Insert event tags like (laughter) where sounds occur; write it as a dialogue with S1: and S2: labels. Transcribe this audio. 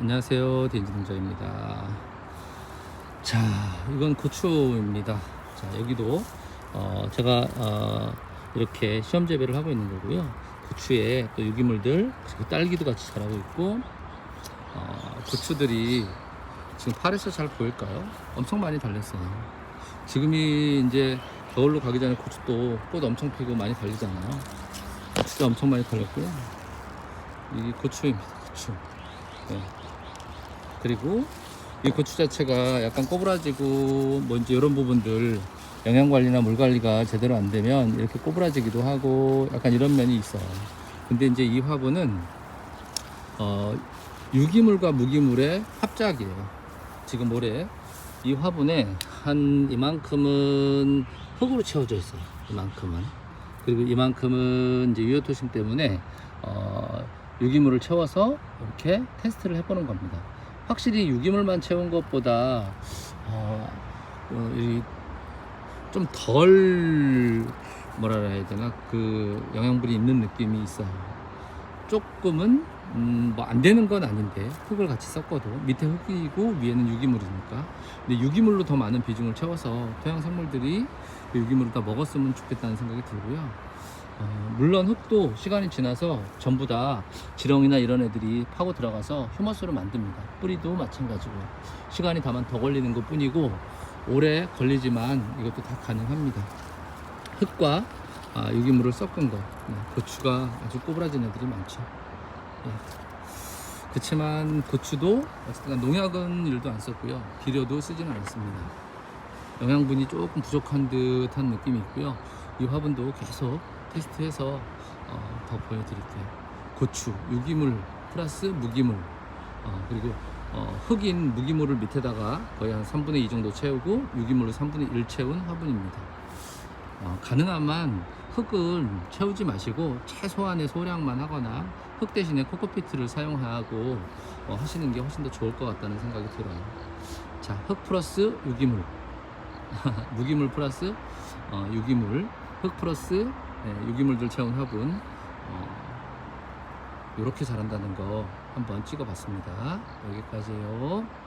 S1: 안녕하세요. 대인지농장입니다. 자 이건 고추입니다. 자 여기도 어, 제가 어, 이렇게 시험 재배를 하고 있는 거고요. 고추에 또 유기물들 그리고 딸기도 같이 자라고 있고 어, 고추들이 지금 팔에서 잘 보일까요? 엄청 많이 달렸어요. 지금이 이제 겨울로 가기 전에 고추도 꽃 엄청 피고 많이 달리잖아요. 진짜 엄청 많이 달렸고요. 이 고추입니다 고추 네. 그리고 이 고추 자체가 약간 꼬부라지고 뭐 이제 이런 부분들 영양 관리나 물 관리가 제대로 안 되면 이렇게 꼬부라지기도 하고 약간 이런 면이 있어요. 근데 이제 이 화분은 어 유기물과 무기물의 합작이에요. 지금 올해 이 화분에 한 이만큼은 흙으로 채워져 있어요. 이만큼은 그리고 이만큼은 이제 유효토심 때문에 어 유기물을 채워서 이렇게 테스트를 해보는 겁니다. 확실히 유기물만 채운 것보다 어, 좀덜 뭐라 해야 되나 그 영양분이 있는 느낌이 있어요. 조금은 음, 뭐 안 되는 건 아닌데 흙을 같이 섞어도 밑에 흙이고 위에는 유기물이니까 근데 유기물로 더 많은 비중을 채워서 토양 생물들이 그 유기물을 다 먹었으면 좋겠다는 생각이 들고요. 어, 물론 흙도 시간이 지나서 전부 다 지렁이나 이런 애들이 파고 들어가서 휴머스를 만듭니다. 뿌리도 마찬가지고 시간이 다만 더 걸리는 것 뿐이고 오래 걸리지만 이것도 다 가능합니다. 흙과 아, 유기물을 섞은 거 네, 고추가 아주 꼬부라진 애들이 많죠. 예. 그렇지만 고추도 어쨌든 농약은 일도 안 썼고요. 비료도 쓰지는 않습니다. 영양분이 조금 부족한 듯한 느낌이 있고요. 이 화분도 계속 테스트해서 어, 더 보여드릴게요. 고추, 유기물 플러스 무기물 어, 그리고 어, 흙인 무기물을 밑에다가 거의 한 3분의 2 정도 채우고 유기물을 3분의 1 채운 화분입니다. 어, 가능하면 흙을 채우지 마시고 최소한의 소량만 하거나 흙 대신에 코코피트를 사용하고 어, 하시는 게 훨씬 더 좋을 것 같다는 생각이 들어요. 자, 흙 플러스 유기물, (laughs) 무기물 플러스 어, 유기물, 흙 플러스 네, 유기물들 채운 화분 어, 이렇게 자란다는 거 한번 찍어봤습니다. 여기까지요.